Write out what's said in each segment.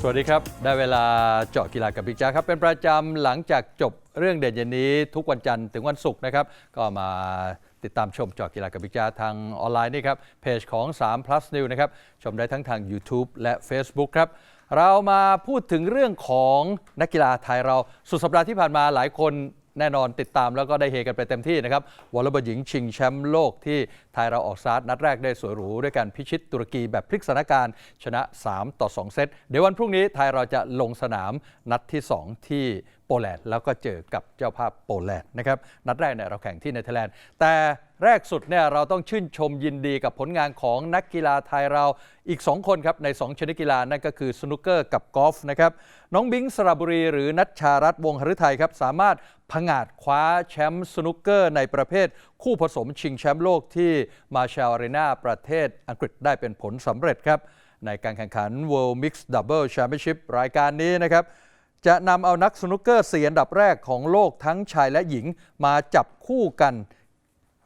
สวัสดีครับ ได้เวลาเจาะกีฬากับบิ๊กแจ๊คครับ เป็นประจำหลังจากจบเรื่องเด่นเย็นนี้ ทุกวันจันทร์ถึงวันศุกร์นะครับ ก็มาติดตามชมเจาะกีฬากับบิ๊กแจ๊คทางออนไลน์นี่ครับ เพจของ 3 plus new นะครับ ชมได้ทั้งทาง YouTube และ Facebook ครับ เรามาพูดถึงเรื่องของนักกีฬาไทยเราสุดสัปดาห์ที่ผ่านมาหลายคน แน่นอนติดตามแล้วก็ได้เฮกันไปเต็มที่นะครับวอลเลย์บอลหญิงชิงแชมป์โลกที่ไทยเราออกสตาร์ทนัดแรกได้สวยหรูด้วยการพิชิตตุรกีแบบพลิกสถานการณ์ชนะ 3 ต่อ 2 เซต เดี๋ยววันพรุ่งนี้ไทยเราจะลงสนามนัดที่ 2 ที่โปแลนด์แล้วก็เจอกับเจ้าภาพโปแลนด์นะครับนัดแรกเนี่ยเราแข่งที่เนเธอร์แลนด์แต่ แรกสุดเนี่ยเราต้องชื่นชมยินดีกับผลงานของนักกีฬาไทยเราอีก 2 คนครับใน 2 ชนิดกีฬานั่นก็คือสนุกเกอร์กับกอล์ฟนะครับน้องบิงสระบุรี หรือนัชชารัตวงหฤทัยครับสามารถผงาดคว้าแชมป์สนุกเกอร์ในประเภท คู่ผสมชิงแชมป์โลกที่มาชาอารีนาประเทศอังกฤษได้เป็นผลสำเร็จครับในการแข่งขัน World Mixed Double Championship รายการนี้นะครับจะนำเอานักสนุกเกอร์สี่อันดับแรกของโลกทั้งชายและหญิงมาจับคู่กัน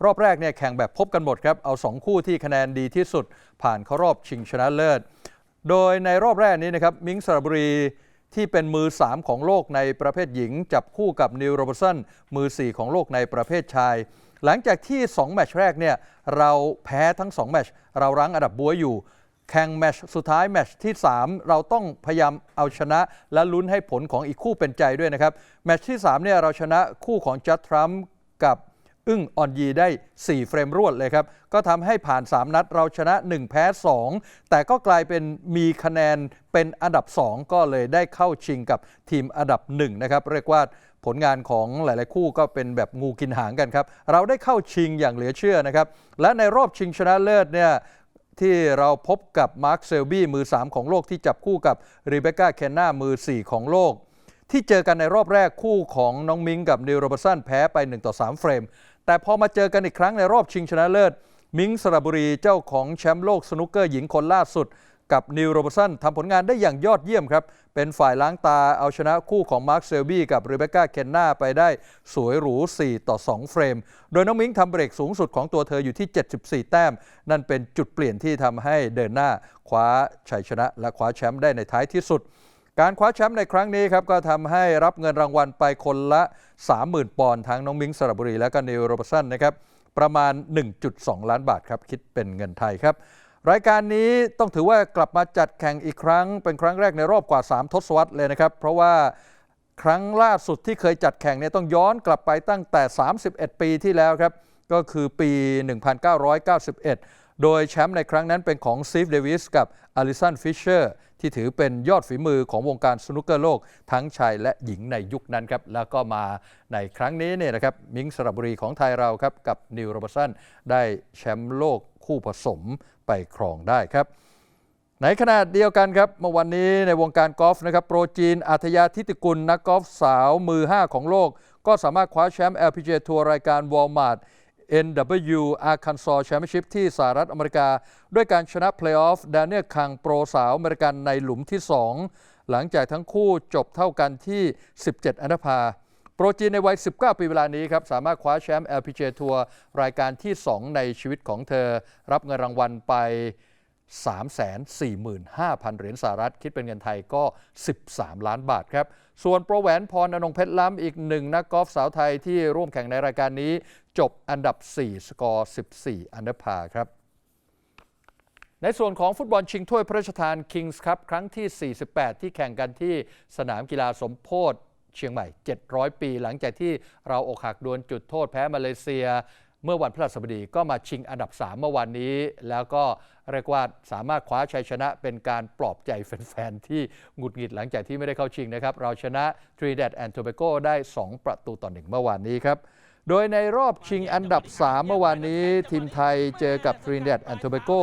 รอบแรกเนี่ยแข่งแบบพบกันหมดครับ เอา 2 คู่ที่คะแนนดีที่สุด ผ่านเข้ารอบชิงชนะเลิศ โดยในรอบแรกนี้นะครับมิงสระบุรีที่เป็นมือ 3 ของโลกในประเภทหญิง จับคู่กับนิวโรบสันมือ 4 ของโลกในประเภทชาย หลังจากที่ 2 แมตช์แรกเนี่ยเราแพ้ทั้ง 2 แมตช์เรารั้งอันดับบัวอยู่แข่งแมชสุดท้ายแมชที่ 3 เราต้องพยายามเอาชนะ และลุ้นให้ผลของอีกคู่เป็นใจด้วยนะครับ แมชที่3เนี่ยเราชนะคู่ของจัดทรัมป์กับ อึ้งออนยีได้ 4 เฟรมรวดเลยครับ ก็ทำให้ผ่าน 3 นัดเราชนะ 1 แพ้ 2 แต่ก็กลายเป็นมีคะแนนเป็นอันดับ 2 ก็เลยได้เข้าชิงกับทีมอันดับ 1 นะครับ เรียกว่าผลงานของหลาย ๆ คู่ก็เป็นแบบงูกินหางกันครับ เราได้เข้าชิงอย่างเหลือเชื่อนะครับ และในรอบชิงชนะเลิศเนี่ยที่เราพบกับมาร์คเซลบี้มือ 3 ของโลกที่จับคู่กับรีเบคก้าเคนนามือ 4 ของโลก ที่เจอกันในรอบแรกคู่ของน้องมิงกับนิวโรบสันแพ้ไป 1 ต่อ 3 เฟรม แต่พอมาเจอกันอีกครั้งในรอบชิงชนะเลิศ มิงสระบุรีเจ้าของแชมป์โลกสนุกเกอร์หญิงคนล่าสุด กับนิวโรบสันทำผลงานได้อย่างยอดเยี่ยมครับ เป็นฝ่ายล้างตาเอาชนะคู่ของมาร์คเซลบี้กับรีเบคก้าเคนนาไปได้สวยหรู 4 ต่อ 2 เฟรม โดยน้องมิงทำเบรกสูงสุดของตัวเธออยู่ที่ 74 แต้ม นั่นเป็นจุดเปลี่ยนที่ทำให้เดินหน้าคว้าชัยชนะ และคว้าแชมป์ได้ในท้ายที่สุด การคว้าแชมป์ในครั้งนี้ครับก็ทำให้รับเงินรางวัลไปคนละ 30,000 ปอนด์ทั้งน้องมิงสระบุรี และก็นิวโรบสันนะครับประมาณ 1.2 ล้านบาทครับคิดเป็นเงินไทยครับ รายการนี้ต้องถือว่ากลับมาจัดแข่งอีกครั้ง เป็นครั้งแรกในรอบกว่า 3 ทศวรรษเลยนะครับ เพราะว่าครั้งล่าสุดที่เคยจัดแข่งเนี่ยต้องย้อนกลับไปตั้งแต่ 31 ปีที่แล้วครับ ก็คือปี 1991 โดยแชมป์ในครั้งนั้นเป็นของซีฟเดวิสกับอลิสันฟิชเชอร์ ที่ถือเป็นยอดฝีมือของวงการสนุกเกอร์โลก ทั้งชายและหญิงในยุคนั้นครับแล้วก็มาในครั้งนี้เนี่ยนะครับมิงสระบุรีของไทยเราครับกับนิวโรบสันได้แชมป์โลกคู่ผสมไปครองได้ครับในขณะเดียวกันครับเมื่อวันนี้ในวงการกอล์ฟนะครับโปรจีนอัธยาทิติกุลนักกอล์ฟสาวมือ 5 ของโลก ก็สามารถคว้าแชมป์ LPGA ทัวร์รายการ Walmart NW Arkansas Championship ที่สหรัฐอเมริกา ด้วยการชนะเพลย์ออฟแดเนียลคังโปรสาวอเมริกันในหลุมที่ 2 หลังจากทั้งคู่จบเท่ากันที่ 17 อันดับพาโปรจีนในวัย 19 ปีเวลานี้ครับ สามารถคว้าแชมป์ LPGA ทัวร์รายการที่ 2 ในชีวิตของเธอ รับเงินรางวัลไป 345,000 เหรียญสหรัฐ คิดเป็นเงินไทยก็ 13 ล้านบาทครับ ส่วนโปรแหวนพรอนงเพชรล้ำอีกหนึ่งนักกอล์ฟสาวไทยที่ร่วมแข่งในรายการนี้ จบอันดับ 4 สกอร์ 14 อันดับพาครับ ในส่วนของฟุตบอลชิงถ้วยพระราชทาน Kings Cup ครั้งที่ 48 ที่แข่งกันที่สนามกีฬาสมโพธิเชียงใหม่ 700 ปี หลังจากที่เราอกหักดวลจุดโทษแพ้มาเลเซีย เมื่อวันพฤหัสบดีก็มาชิงอันดับ 3 เมื่อวันนี้ แล้วก็ เรียกว่าสามารถคว้าชัยชนะเป็นการปลอบใจแฟนๆ ที่หงุดหงิดหลังจากที่ไม่ได้เข้าชิงนะครับ เราชนะ Trinidad and Tobago ได้ 2 ประตูต่อหนึ่งเมื่อวานนี้ครับ โดยในรอบชิงอันดับ 3 เมื่อวานนี้ ทีมไทยเจอกับ Trinidad and Tobago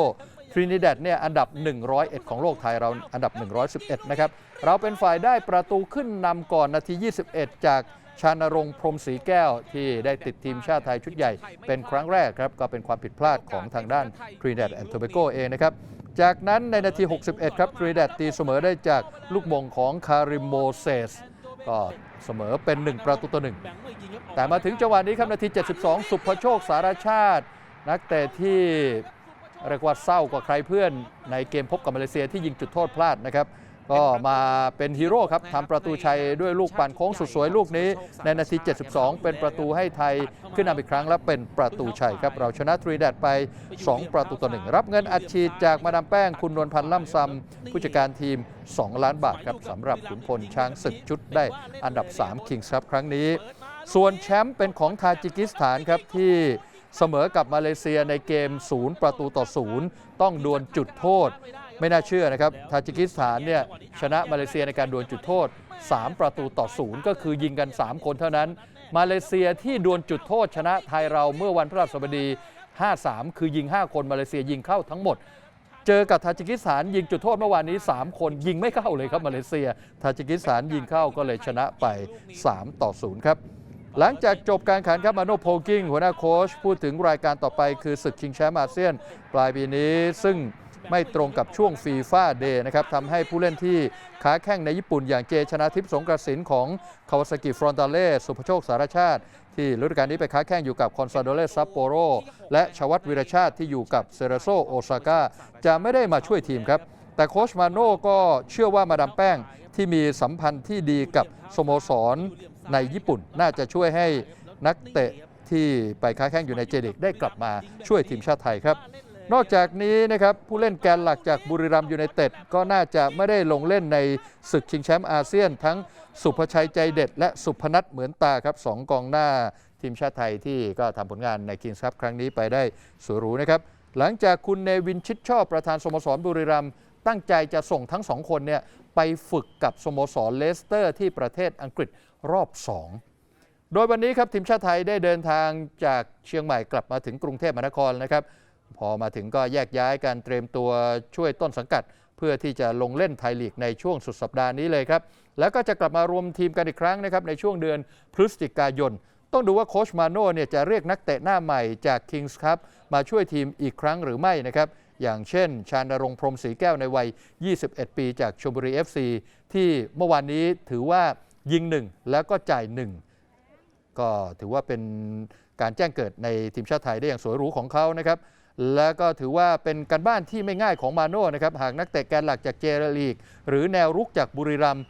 ทรินิดัดเนี่ยอันดับ 101 ของโลกไทยเราอันดับ 111 นะครับ เราเป็นฝ่ายได้ประตูขึ้นนำก่อนนาที 21 จาก ชานรงค์พรมศรีแก้วที่ได้ติดทีมชาติไทยชุดใหญ่ เป็นครั้งแรกครับก็เป็นความผิดพลาดของทางด้านทรินดัดแอนโทเบโกเองนะครับจากนั้นในนาที 61 ครับทรินดัดตีเสมอได้จากลูกมงของคาริมโมเซสก็เสมอเป็น 1 ประตูต่อหนึ่งแต่มาถึงจังหวะนี้ครับนาที 72 สุภโชคสารชาติ นักเตะที่เรียกว่าเศร้ากว่าใครเพื่อนในเกมพบกับมาเลเซียที่ยิงจุดโทษพลาดนะครับ ก็มาเป็นฮีโร่ครับทำประตูชัยด้วยลูกปั่นโค้งสุดสวยลูกนี้ ในนาที 72 เป็นประตูให้ไทยขึ้นนำอีกครั้งและเป็นประตูชัยครับ เราชนะทรีแดดไป 2 ประตูต่อหนึ่งรับเงินอัดฉีดจากมาดามแป้งคุณนวลพันธ์ล่ำซำผู้จัดการทีม 2 ล้านบาทครับสำหรับขุนพลช้างศึกชุดได้อันดับ 3 คิงส์ครับครั้งนี้ ส่วนแชมป์เป็นของทาจิกิสถานครับที่เสมอกับมาเลเซียในเกม 0 ประตูต่อ 0 ต้องดวลจุดโทษ ไม่น่าเชื่อนะครับทาจิกิสถานเนี่ยชนะมาเลเซียในการดวลจุดโทษ 3 ประตูต่อ0ก็คือยิงกัน 3 คนเท่านั้น มาเลเซียที่ดวลจุดโทษชนะไทยเราเมื่อวันพฤหัสบดี 5-3 คือยิง 5 คนมาเลเซียยิงเข้าทั้งหมด เจอกับทาจิกิสถานยิงจุดโทษเมื่อวานนี้ 3 คนยิงไม่เข้าเลยครับมาเลเซียทาจิกิสถานยิงเข้าก็เลยชนะไป 3 ต่อ0ครับหลังจากจบการแข่งขันครับมาโนโพกิ้งหัวหน้าโค้ชพูดถึงรายการต่อไปคือศึกชิงแชมป์อาเซียน ปลายปีนี้ซึ่ง ไม่ตรงกับช่วงฟีฟ่าเดย์นะครับทำให้ผู้เล่นที่ขาแข้งในญี่ปุ่นอย่างเจชนะทิพย์สงกระสินของคาวาซากิฟรอนตาเล่สุภโชคสารชาติ ที่ฤดูกาลนี้ไปค้าแข้งอยู่กับคอนซาโดเลซัปโปโรและชวัตวิรชาติที่อยู่กับเซเรโซโอซาก้าจะไม่ได้มาช่วยทีมครับแต่โคชมาโน่ก็เชื่อว่ามาดามแป้งที่มีสัมพันธ์ที่ดีกับสโมสรในญี่ปุ่น น่าจะช่วยให้นักเตะที่ไปค้าแข้งอยู่ในเจลิกได้กลับมาช่วยทีมชาติไทยครับ นอกจากนี้นะครับผู้เล่นแกนหลักจากบุรีรัมย์ยูไนเต็ดก็น่าจะไม่ได้ลงเล่นในศึกชิงแชมป์อาเซียน ทั้งสุภชัยใจเด็ด และสุพนัทเหมือนตาครับสองกองหน้าทีมชาติไทยที่ก็ทำผลงานในคิงส์คัพครั้งนี้ไปได้สวยหรูนะครับหลังจากคุณเนวินชิดชอบประธานสโมสรบุรีรัมย์ตั้งใจจะส่งทั้งสองคนเนี่ยไปฝึกกับสโมสรเลสเตอร์ ที่ประเทศอังกฤษรอบ 2 โดยวันนี้ครับทีมชาติไทยได้เดินทางจากเชียงใหม่กลับมาถึงกรุงเทพมหานครนะครับ พอมาถึงก็แยกย้ายการเตรียมตัวช่วยต้นสังกัด เพื่อที่จะลงเล่นไทยลีกในช่วงสุดสัปดาห์นี้เลยครับ แล้วก็จะกลับมารวมทีมกันอีกครั้งนะครับในช่วงเดือนพฤศจิกายน ต้องดูว่าโคชมาโน่เนี่ยจะเรียกนักเตะหน้าใหม่จาก Kings Cup มาช่วยทีมอีกครั้งหรือไม่นะครับอย่างเช่น ชาญรงพรมศรีแก้วในวัย 21 ปีจากชลบุรี FC ที่เมื่อวานนี้ถือว่ายิงหนึ่งแล้วก็จ่ายหนึ่งก็ถือว่าเป็นการแจ้งเกิดในทีมชาติไทยได้อย่างสวยหรูของเขานะครับ และก็ถือว่าเป็นการบ้านที่ไม่ง่ายของมาโน่นะครับหากนักเตะแกนหลักจากเจรลีก หรือแนวรุกจากบุรีรัมย์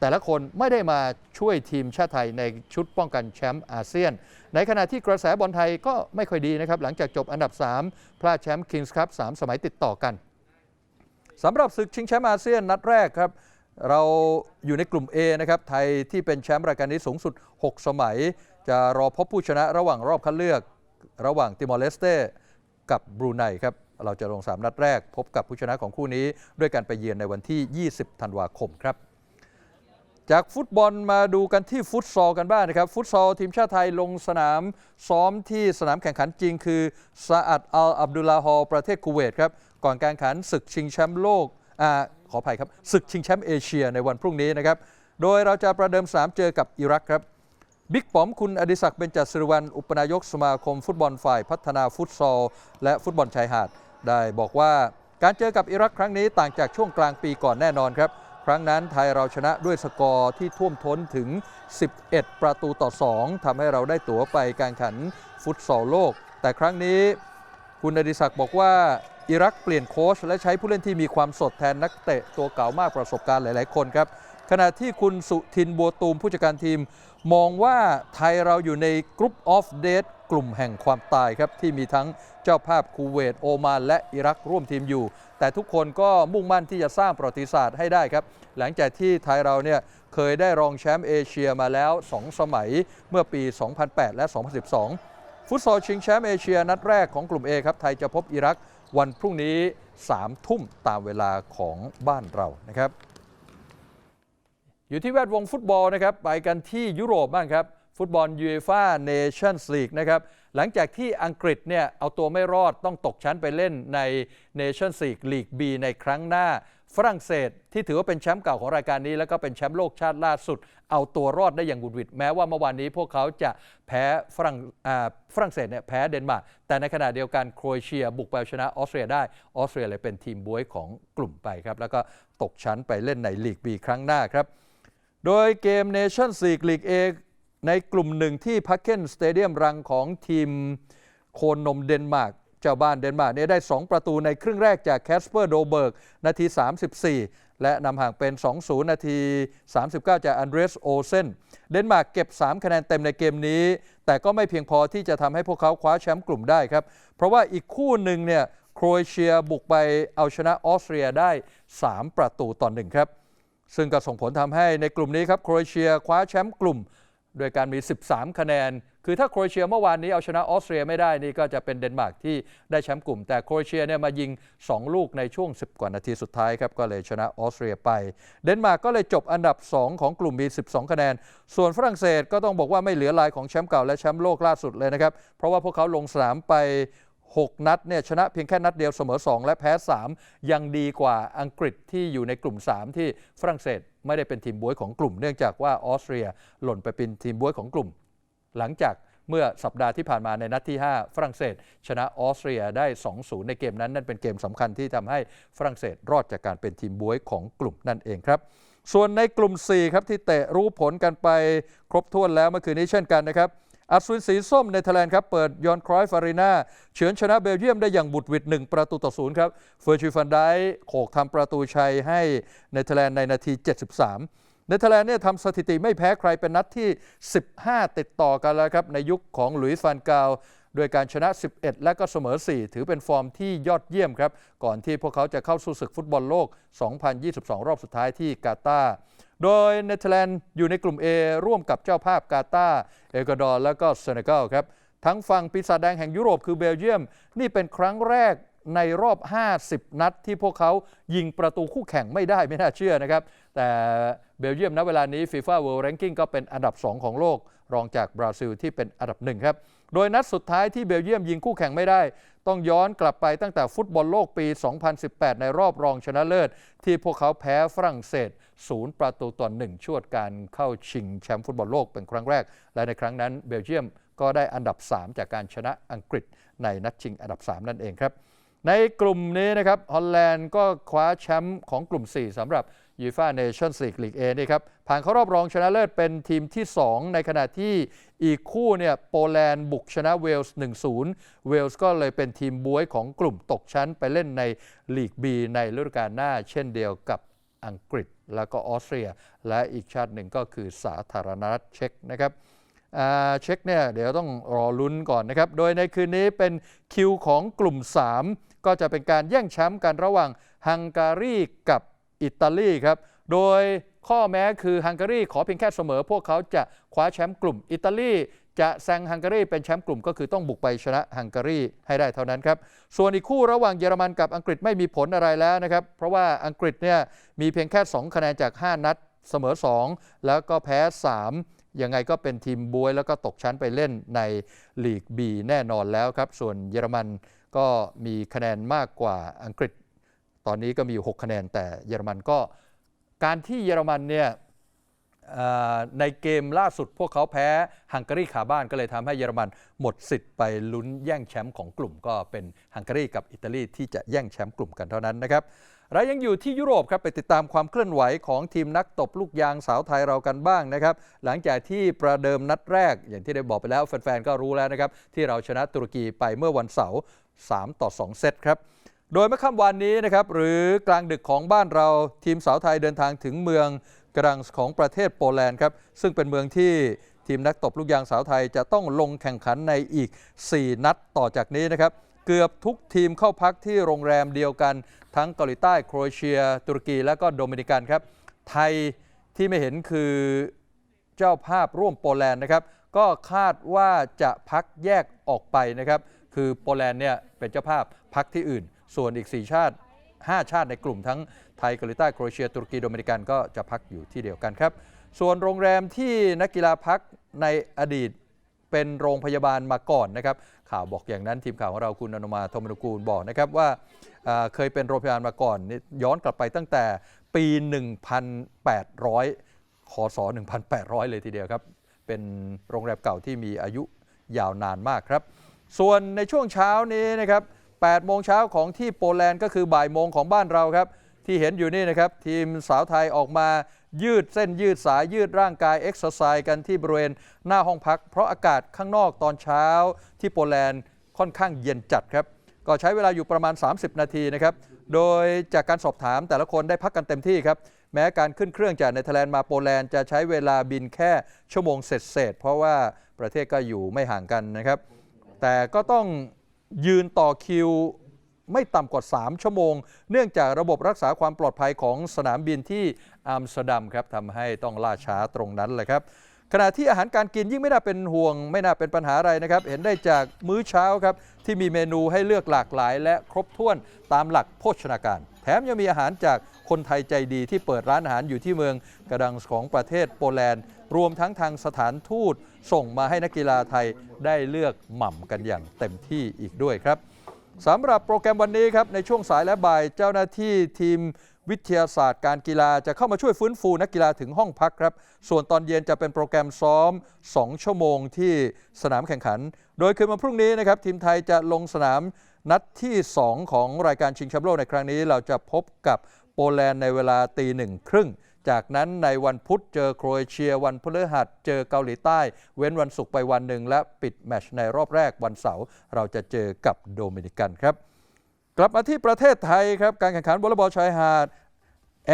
แต่ละคนไม่ได้มาช่วยทีมชาติไทยในชุดป้องกันแชมป์อาเซียน ในขณะที่กระแสบอลไทยก็ไม่ค่อยดีนะครับ หลังจากจบอันดับ 3 พลาดแชมป์คิงส์คัพ3สมัยติดต่อกันสำหรับศึกชิงแชมป์อาเซียนนัดแรกครับ เราอยู่ในกลุ่ม A นะครับไทยที่เป็นแชมป์รายการนี้สูงสุด 6 สมัย จะรอพบผู้ชนะระหว่างรอบคัดเลือก ระหว่างติมอร์เลสเต้ กับบรูไนครับเราจะลง 3 นัดแรก พบกับผู้ชนะของคู่นี้ ด้วยการไปเยือนในวันที่ 20 ธันวาคมครับ จากฟุตบอลมาดูกันที่ฟุตซอลกันบ้างนะครับ ฟุตซอลทีมชาติไทยลงสนาม ซ้อมที่สนามแข่งขันจริง คือซาอัดอัลอับดุลลาฮอลประเทศคูเวตครับ ก่อนการแข่งขันศึกชิงแชมป์โลกอ่าขออภัยครับศึกชิงแชมป์เอเชียในวันพรุ่งนี้นะครับโดยเราจะประเดิมสนามเจอกับอิรักครับ บิ๊กป๋อมคุณอดิศักดิ์เบญจศิริวัลอุปนายกสมาคมฟุตบอลฝ่ายพัฒนาฟุตซอล และฟุตบอลชายหาด ได้บอกว่าการเจอกับอิรักครั้งนี้ต่างจากช่วงกลางปีก่อนแน่นอนครับ ครั้งนั้นไทยเราชนะด้วยสกอร์ที่ท่วมท้นถึง 11 ประตูต่อ 2ทำให้เราได้ตั๋วไปการแข่งขันฟุตซอลโลก แต่ครั้งนี้คุณอดิศักดิ์บอกว่าอิรักเปลี่ยนโค้ชและใช้ผู้เล่นที่มีความสดแทนนักเตะตัวเก่ามากประสบการณ์หลาย ๆ คนครับ ขณะที่คุณสุทินบัวตูมผู้จัดการทีม มองว่าไทยเราอยู่ในกรุ๊ปออฟเดทกลุ่มแห่งความตายครับ ที่มีทั้งเจ้าภาพคูเวตโอมานและอิรักร่วมทีมอยู่ แต่ทุกคนก็มุ่งมั่นที่จะสร้างประวัติศาสตร์ให้ได้ครับ หลังจากที่ไทยเราเนี่ยเคยได้รองแชมป์เอเชียมาแล้ว 2 สมัยเมื่อปี 2008 และ 2012 ฟุตซอลชิงแชมป์เอเชียนัดแรกของกลุ่ม A ครับไทยจะพบอิรักวันพรุ่งนี้ 3 ทุ่มตามเวลาของบ้านเรานะครับ อยู่ที่แวดวงฟุตบอลนะครับไปกันที่ยุโรปบ้างครับ ฟุตบอลยูเอฟ่าเนชั่นส์ลีกนะครับหลังจากที่อังกฤษเนี่ยเอาตัวไม่รอดต้องตกชั้นไปเล่นในเนชั่นส์ลีกลีก B ในครั้งหน้า ฝรั่งเศสที่ถือว่าเป็นแชมป์เก่าของรายการนี้ แล้วก็เป็นแชมป์โลกชาติล่าสุด เอาตัวรอดได้อย่างบุดวิดแม้ว่าเมื่อวานนี้พวกเขาจะแพ้ฝรั่งฝรั่งเศสเนี่ยแพ้เดนมาร์กแต่ในขณะเดียวกันโครเอเชียบุกไปชนะออสเตรียได้ออสเตรียเลยเป็นทีมบวยของกลุ่มไปครับแล้วก็ตกชั้นไปเล่นในลีก B ครั้งหน้าครับ โดยเกม Nation League ลีก A ในกลุ่มหนึ่งที่พักเคนสเตเดียมรังของทีมโคนนมเดนมาร์กเจ้าบ้านเดนมาร์กเนี่ยได้ 2 ประตูในครึ่งแรกจากแคสเปอร์โดเบิร์กนาที 34 และนำห่างเป็น 2-0 นาที 39 จากอันเดรสโอเซนเดนมาร์กเก็บ 3 คะแนนเต็มในเกมนี้ แต่ก็ไม่เพียงพอที่จะทำให้พวกเขาคว้าแชมป์กลุ่มได้ครับ เพราะว่าอีกคู่หนึ่งเนี่ยโครเอเชียบุกไปเอาชนะออสเตรียได้ 3 ประตูต่อหนึ่งครับ ซึ่งก็ส่งผลทำให้ในกลุ่มนี้ครับโครเอเชียคว้าแชมป์กลุ่ม โดยการมี 13 คะแนน คือถ้าโครเอเชียเมื่อวานนี้เอาชนะออสเตรียไม่ได้นี่ก็จะเป็นเดนมาร์กที่ได้แชมป์กลุ่ม แต่โครเอเชียเนี่ยมายิง 2 ลูกในช่วง 10 กว่านาทีสุดท้ายครับก็เลยชนะออสเตรียไป เดนมาร์กก็เลยจบอันดับ 2 ของกลุ่มมี 12 คะแนน ส่วนฝรั่งเศสก็ต้องบอกว่าไม่เหลือลายของแชมป์เก่าและแชมป์โลกล่าสุดเลยนะครับเพราะว่าพวกเขาลงสนามไป 6 นัดเนี่ยชนะเพียงแค่นัดเดียวเสมอ 2 และแพ้ 3 ยังดีกว่าอังกฤษที่อยู่ในกลุ่ม 3 ที่ฝรั่งเศสไม่ได้เป็นทีมบวยของกลุ่ม เนื่องจากว่าออสเตรียหล่นไปเป็นทีมบวยของกลุ่ม หลังจากเมื่อสัปดาห์ที่ผ่านมาในนัดที่ 5 ฝรั่งเศส ชนะออสเตรียได้ 2-0 ในเกมนั้น นั่นเป็นเกมสำคัญที่ทำให้ฝรั่งเศสรอดจากการเป็นทีมบวยของกลุ่มนั่นเองครับ ส่วนในกลุ่ม 4 ครับที่เตะรู้ผลกันไปครบถ้วนแล้วเมื่อคืนนี้เช่นกันนะครับ อัศวินสีส้มเนเธอร์แลนด์ครับ เปิดยอนครอยฟารีนาเฉือนชนะเบลเยียมได้อย่างบุดหวิด1ประตูต่อศูนย์ครับเฟอร์ชิฟันไดโขกทำประตูชัยให้เนเธอร์แลนด์ในนาที 73เนเธอร์แลนด์เนี่ยทำสถิติไม่แพ้ใครเป็นนัดที่ 15 ติดต่อกันแล้วครับ ในยุคของหลุยส์ฟานกาลโดยการชนะ 11 และก็เสมอ 4 ถือเป็นฟอร์มที่ยอดเยี่ยมครับ ก่อนที่พวกเขาจะเข้าสู่ศึกฟุตบอลโลก 2022 รอบสุดท้ายที่กาตาร์ โดยเนเธอร์แลนด์อยู่ในกลุ่ม A ร่วมกับเจ้าภาพกาตาร์เอกวาดอร์และก็เซเนกัลครับทั้งฝั่งปีศาจแดงแห่งยุโรปคือเบลเยียม นี่เป็นครั้งแรกในรอบ 50 นัดที่พวกเขายิงประตูคู่แข่งไม่ได้ไม่น่าเชื่อนะครับ แต่เบลเยียมณเวลานี้ FIFA World Ranking ก็เป็นอันดับ 2 ของโลก รองจากบราซิลที่เป็นอันดับหนึ่งครับ โดยนัดสุดท้ายที่เบลเยียมยิงคู่แข่งไม่ได้ ต้องย้อนกลับไปตั้งแต่ฟุตบอลโลกปี 2018 ในรอบรองชนะเลิศ ที่พวกเขาแพ้ฝรั่งเศส 0 ประตูต่อหนึ่งชวดการเข้าชิงแชมป์ฟุตบอลโลกเป็นครั้งแรก และในครั้งนั้นเบลเยียมก็ได้อันดับ 3 จากการชนะอังกฤษในนัดชิงอันดับ 3 นั่นเองครับ ในกลุ่มนี้นะครับฮอลแลนด์ก็คว้าแชมป์ของกลุ่ม 4สำหรับยูฟ่าเนชั่นส์ลีกลีกเอนี่ครับผ่านเข้ารอบรองชนะเลิศเป็นทีมที่ 2 ในขณะที่อีกคู่เนี่ยโปแลนด์บุกชนะเวลส์ 1-0 เวลส์ก็เลยเป็นทีมบวยของกลุ่มตกชั้นไปเล่นในลีก B ในฤดูกาลหน้า เช่นเดียวกับอังกฤษ แล้วก็ออสเตรีย และอีกชาติหนึ่งก็คือสาธารณรัฐเช็กนะครับเช็คเนี่ยเดี๋ยวต้องรอลุ้นก่อนนะครับ โดยในคืนนี้เป็นคิวของกลุ่ม 3 ก็จะเป็นการแย่งแชมป์กันระหว่างฮังการีกับอิตาลีครับ โดยข้อแม้คือฮังการีขอเพียงแค่เสมอ พวกเขาจะคว้าแชมป์กลุ่ม อิตาลีจะแซงฮังการีเป็นแชมป์กลุ่มก็คือต้องบุกไปชนะฮังการีให้ได้เท่านั้นครับ ส่วนอีกคู่ระหว่างเยอรมันกับอังกฤษไม่มีผลอะไรแล้วนะครับ เพราะว่าอังกฤษเนี่ยมีเพียงแค่ 2 คะแนนจาก 5 นัดเสมอ 2 แล้วก็แพ้ 3 ยังไงก็เป็นทีมบวย แล้วก็ตกชั้นไปเล่นในลีก B แน่นอนแล้วครับ ส่วนเยอรมัน ก็มีคะแนนมากกว่าอังกฤษ ตอนนี้ก็มีอยู่ 6 คะแนน แต่เยอรมันก็การที่เยอรมันเนี่ยในเกมล่าสุดพวกเขาแพ้ฮังการีขาบ้านก็เลยทำให้เยอรมันหมดสิทธิ์ไปลุ้นแย่งแชมป์ของกลุ่ม ก็เป็นฮังการีกับอิตาลีที่จะแย่งแชมป์กลุ่มกันเท่านั้นนะครับเรายังอยู่ที่ยุโรปครับไปติดตามความเคลื่อนไหวของทีมนักตบลูกยางสาวไทยเรากันบ้างนะครับ หลังจากที่ประเดิมนัดแรกอย่างที่ได้บอกไปแล้วแฟนๆก็รู้แล้วนะครับ ที่เราชนะตุรกีไปเมื่อวันเสาร์ 3 ต่อ 2 เซตครับ โดยเมื่อค่ำวานนี้นะครับหรือกลางดึกของบ้านเราทีมสาวไทยเดินทางถึงเมืองกรังส์ของประเทศโปแลนด์ครับซึ่งเป็นเมืองที่ทีมนักตบลูกยางสาวไทยจะต้องลงแข่งขันในอีก 4 นัดต่อจากนี้นะครับเกือบทุกทีมเข้าพักที่โรงแรมเดียวกัน ทั้งเกาหลีใต้โครเอเชีย ตุรกีและก็โดมินิกันครับไทยที่ไม่เห็นคือเจ้าภาพร่วมโปแลนด์นะครับก็คาดว่าจะพักแยกออกไปนะครับ คือโปแลนด์เนี่ยเป็นเจ้าภาพพักที่อื่น ส่วนอีก 4 ชาติ 5 ชาติในกลุ่มทั้งไทยเกาหลีใต้โครเอเชียตุรกีโดมินิกันก็จะพักอยู่ที่เดียวกันครับ ส่วนโรงแรมที่นักกีฬาพักในอดีตเป็นโรงพยาบาลมาก่อนนะครับ ข่าวบอกอย่างนั้นทีมข่าวของเราคุณอนุมาโทมนุกูลบอกนะครับว่าอ่าเคยเป็นโรงพยาบาลมาก่อนนี่ย้อนกลับไปตั้งแต่ปี 1,800คศ1,800 เลยทีเดียวครับ เป็นโรงแรมเก่าที่มีอายุยาวนานมากครับ ส่วนในช่วงเช้านี้นะครับ8โมงเช้าของที่โปแลนด์ก็คือบ่ายโมงของบ้านเราครับ ที่เห็นอยู่นี่นะครับ ทีมสาวไทยออกมายืดเส้นยืดสายยืดร่างกายเอ็กซ์ไซส์กันที่บริเวณหน้าห้องพัก เพราะอากาศข้างนอกตอนเช้าที่โปแลนด์ค่อนข้างเย็นจัดครับ ก็ใช้เวลาอยู่ประมาณ 30 นาทีนะครับ โดยจากการสอบถามแต่ละคนได้พักกันเต็มที่ครับ แม้การขึ้นเครื่องจากเนเธอร์แลนด์มาโปแลนด์จะใช้เวลาบินแค่ชั่วโมงเศษๆเพราะว่าประเทศก็อยู่ไม่ห่างกันนะครับ แต่ก็ต้องยืนต่อคิวไม่ต่ำกว่า 3 ชั่วโมง เนื่องจากระบบรักษาความปลอดภัยของสนามบินที่อัมสเตอร์ดัมครับทำให้ต้องล่าช้าตรงนั้นเลยครับ ขณะที่อาหารการกินยิ่งไม่น่าเป็นห่วง ไม่น่าเป็นปัญหาอะไรนะครับ เห็นได้จากมื้อเช้าครับ ที่มีเมนูให้เลือกหลากหลาย และครบถ้วนตามหลักโภชนาการ แถมยังมีอาหารจากคนไทยใจดีที่เปิดร้านอาหารอยู่ที่เมืองกระดังของประเทศโปแลนด์ รวมทั้งทางสถานทูตส่งมาให้นักกีฬาไทยได้เลือกหม่ำกันอย่างเต็มที่อีกด้วยครับสำหรับโปรแกรมวันนี้ครับในช่วงสายและบ่ายเจ้าหน้าที่ทีม วิทยาศาสตร์การกีฬาจะเข้ามาช่วยฟื้นฟูนักกีฬาถึงห้องพักครับ ส่วนตอนเย็นจะเป็นโปรแกรมซ้อม 2 ชั่วโมงที่สนามแข่งขัน โดยคืนวันพรุ่งนี้นะครับทีมไทยจะลงสนามนัดที่ 2 ของรายการชิงแชมป์โลกในครั้งนี้เราจะพบกับโปแลนด์ในเวลาตีหนึ่งครึ่งจากนั้นในวันพุธเจอโครเอเชีย วันพฤหัสเจอเกาหลีใต้ เว้นวันศุกร์ไปวันหนึ่งและปิดแมตช์ในรอบแรกวันเสาร์เราจะเจอกับโดมินิกันครับ กลับมาที่ประเทศไทยครับ การแข่งขันวอลเลย์บอลชายหาด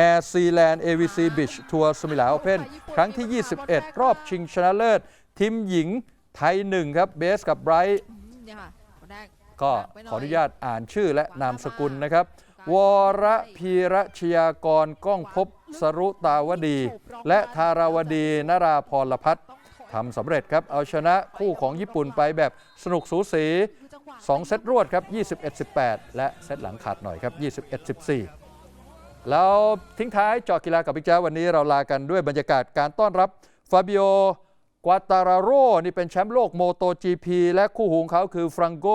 Air Sealand AVC Beach Tour สมิลาโอเพนครั้งที่ 21 รอบชิงชนะเลิศ ทีมหญิงไทย1ครับเบสกับไบรท์เนี่ยค่ะคนแรกก็ขออนุญาตอ่านชื่อและนามสกุลนะครับ วรพีรชยากรก้องพบสรุตาวดี และธาราวดีนราพรพัฒน์ทำสำเร็จครับ เอาชนะคู่ของญี่ปุ่นไปแบบสนุกสูสี 2 เซตรวดครับ 21-18 และเซตหลังขาดหน่อยครับ 21-14 แล้วทิ้งท้ายเจาะกีฬากับพิกจ้าวันนี้เราลากันด้วยบรรยากาศการต้อนรับฟาบิโอกวาตาราโรนี่เป็นแชมป์โลกโมโต GP และคู่หูของเขาคือฟรังโก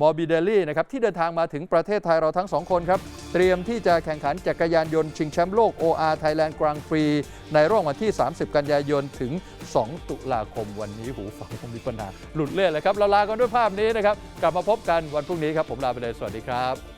มอร์บิเดลลี่นะครับที่เดินทางมาถึงประเทศไทยเราทั้งสองคนครับ เตรียมที่จะแข่งขันจักรยานยนต์ชิงแชมป์โลก OR Thailand Grand Prix ในร่วงวันที่ 30 กันยายนถึง 2 ตุลาคมวันนี้หูฟังคงมีปัญหาหลุดเลื่อนเลยครับเราลากันด้วยภาพนี้นะครับ กลับมาพบกันวันพรุ่งนี้ครับผมลาไปเลยสวัสดีครับ